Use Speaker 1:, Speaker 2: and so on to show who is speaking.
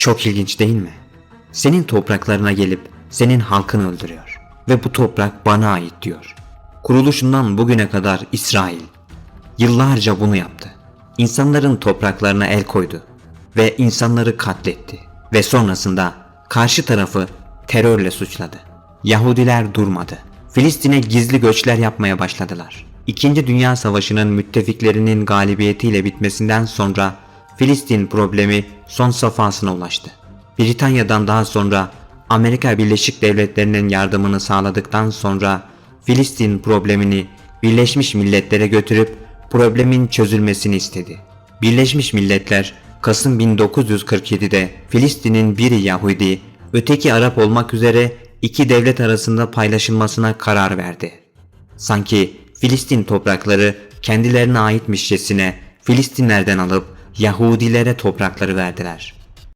Speaker 1: Çok ilginç değil mi? Senin topraklarına gelip senin halkını öldürüyor. Ve bu toprak bana ait diyor. Kuruluşundan bugüne kadar İsrail yıllarca bunu yaptı. İnsanların topraklarına el koydu ve insanları katletti. Ve sonrasında karşı tarafı terörle suçladı. Yahudiler durmadı. Filistin'e gizli göçler yapmaya başladılar. İkinci Dünya Savaşı'nın müttefiklerinin galibiyetiyle bitmesinden sonra Filistin problemi son safhasına ulaştı. Britanya'dan daha sonra Amerika Birleşik Devletleri'nin yardımını sağladıktan sonra Filistin problemini Birleşmiş Milletler'e götürüp problemin çözülmesini istedi. Birleşmiş Milletler Kasım 1947'de Filistin'in biri Yahudi, öteki Arap olmak üzere iki devlet arasında paylaşılmasına karar verdi. Sanki Filistin toprakları kendilerine aitmişçesine Filistinlerden alıp Yahudilere toprakları verdiler.